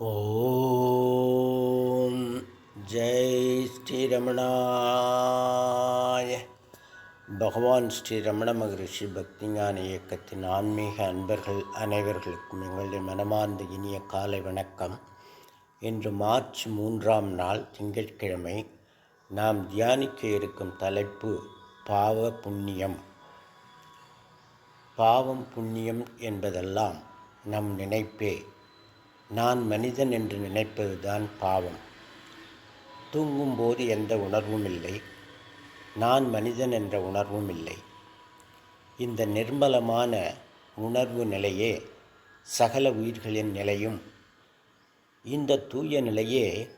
ஓம் ஜெய் ஸ்ரீரமணாய. பகவான் ஸ்ரீ ரமண மகரிஷி பக்திஞான இயக்கத்தின் ஆன்மீக அன்பர்கள் அனைவர்களுக்கும் எங்களுடைய மனமார்ந்த இனிய காலை வணக்கம். இன்று மார்ச் மூன்றாம் நாள் திங்கட்கிழமை நாம் தியானிக்க இருக்கும் தலைப்பு பாவ புண்ணியம். பாவம் புண்ணியம் என்பதெல்லாம் நம் நினைப்பே. நான் மனிதன் என்று நினைப்பதுதான் பாவம். தூங்கும்போது எந்த உணர்வும் இல்லை. நான் மனிதன் என்ற உணர்வும் இல்லை. இந்த நிர்மலமான உணர்வு நிலையே சகல உயிர்களின் நிலையும். இந்த தூய நிலையே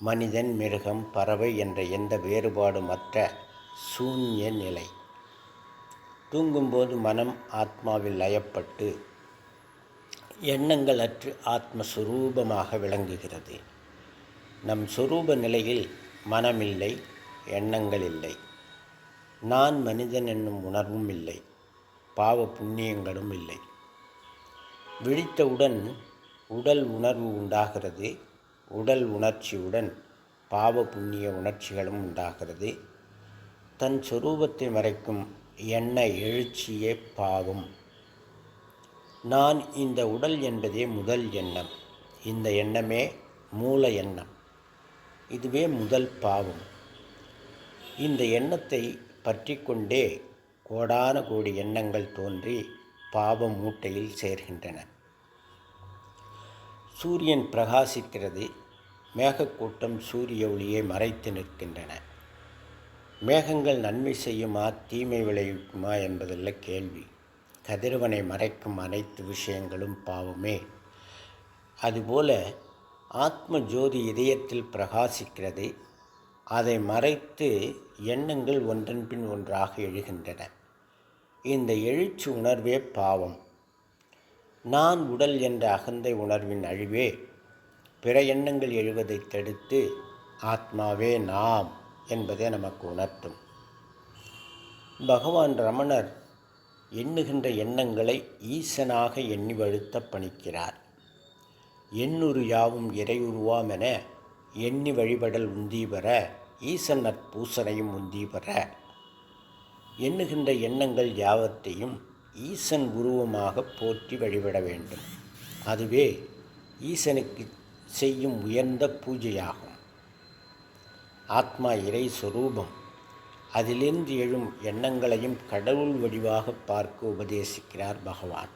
மனிதன் மிருகம் பறவை என்ற எந்த வேறுபாடுமற்ற சூன்ய நிலை. தூங்கும்போது மனம் ஆத்மாவில் லயப்பட்டு எண்ணங்கள் அற்று ஆத்மஸ்வரூபமாக விளங்குகிறது. நம் சுரூப நிலையில் மனமில்லை எண்ணங்கள் இல்லை நான் மனிதன் என்னும் உணர்வும் இல்லை பாவ புண்ணியங்களும் இல்லை. விழித்தவுடன் உடல் உணர்வு உண்டாகிறது உடல் உணர்ச்சியுடன் பாவ புண்ணிய உணர்ச்சிகளும் உண்டாகிறது. தன் சொரூபத்தை மறைக்கும் எண்ண எழுச்சியே பாவம். நான் இந்த உடல் என்பதே முதல் எண்ணம். இந்த எண்ணமே மூல எண்ணம். இதுவே முதல் பாவம். இந்த எண்ணத்தை பற்றி கொண்டே கோடான கோடி எண்ணங்கள் தோன்றி பாவ மூட்டையில் சேர்கின்றன. சூரியன் பிரகாசிக்கிறது. மேகக்கூட்டம் சூரிய ஒளியை மறைத்து நிற்கின்றன. மேகங்கள் நன்மை செய்யுமா தீமை விளைவிக்குமா என்பதல்ல கேள்வி. கதிரவனை மறைக்கும் அனைத்து விஷயங்களும் பாவமே. அதுபோல ஆத்ம ஜோதி இதயத்தில் பிரகாசிக்கிறது. அதை மறைத்து எண்ணங்கள் ஒன்றன் பின் ஒன்றாக எழுகின்றன. இந்த எழுச்சி உணர்வே பாவம். நான் உடல் என்ற அகந்தை உணர்வின் அழிவே. பிற எண்ணங்கள் எழுவதை தடுத்து ஆத்மாவே நாம் என்பதை நமக்கு உணர்த்தும். பகவான் ரமணர் எண்ணுகின்ற எண்ணங்களை ஈசனாக எண்ணி வழுத்த பணிக்கிறார். எண்ணுரு யாவும் இறையுருவாம் என எண்ணி வழிபடல் உந்தி பெற ஈசன் நற்பூசனையும் உந்தி பெற. எண்ணுகின்ற எண்ணங்கள் யாவத்தையும் ஈசன் உருவமாக போற்றி வழிபட வேண்டும். அதுவே ஈசனுக்கு செய்யும் உயர்ந்த பூஜையாகும். ஆத்மா இறை சொரூபம். அதிலிருந்து எழும் எண்ணங்களையும் கடவுள் வடிவாக பார்க்க உபதேசிக்கிறார் பகவான்.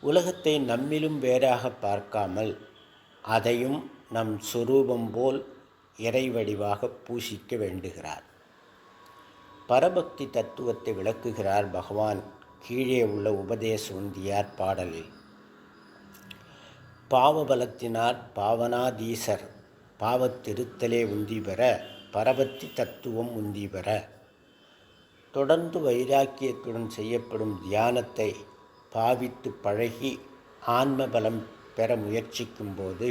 உலகத்தை நம்மிலும் வேறாக பார்க்காமல் அதையும் நம் சுரூபம் போல் இறை வடிவாக பூசிக்க வேண்டுகிறார். பரபக்தி தத்துவத்தை விளக்குகிறார் பகவான் கீழே உள்ள உபதேச உந்தியார் பாடலில். பாவபலத்தினார் பாவனாதீசர் பாவத்திருத்தலே உந்தி பெற பரபத்தி தத்துவம் உந்தி பெற. தொடர்ந்து வைராக்கியத்துடன் செய்யப்படும் தியானத்தை பாவித்து பழகி ஆன்ம பலம் பெற முயற்சிக்கும்போது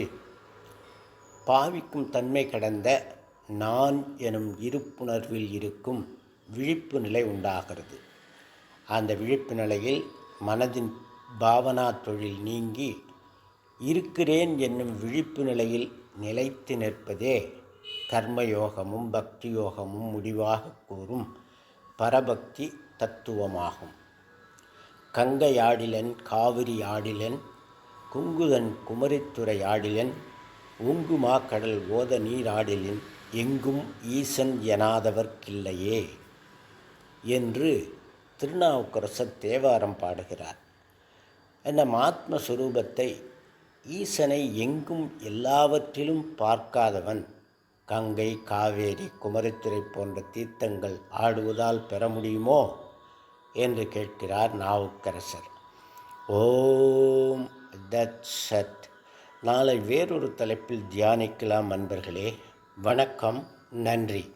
பாவிக்கும் தன்மை கடந்த நான் எனும் இருப்புணர்வில் இருக்கும் விழிப்பு நிலை உண்டாகிறது. அந்த விழிப்பு நிலையில் மனதின் பாவனா தொழில் நீங்கி இருக்கிறேன் என்னும் விழிப்பு நிலையில் நிலைத்து நிற்பதே கர்மயோகமும் பக்தி யோகமும் முடிவாக கூறும் பரபக்தி தத்துவமாகும். கங்கை ஆடிலன் காவிரி ஆடிலன் குங்குதன் குமரித்துறை ஆடிலன் உங்குமா கடல் ஓத நீராடிலின் எங்கும் ஈசன் எனாதவர்க்கில்லையே என்று திருநாவுக்கரசர் தேவாரம் பாடுகிறார். அந்த ஆத்மஸ்வரூபத்தை ஈசனை எங்கும் எல்லாவற்றிலும் பார்க்காதவன் கங்கை காவேரி குமரித்துறை போன்ற தீர்த்தங்கள் ஆடுவதால் பெற முடியுமோ? என்று கேட்கிறார் நாவுக்கரசர். ஓம் தத் சத். நாளை வேறொரு தலைப்பில் தியானிக்கலாம் அன்பர்களே. வணக்கம் நன்றி.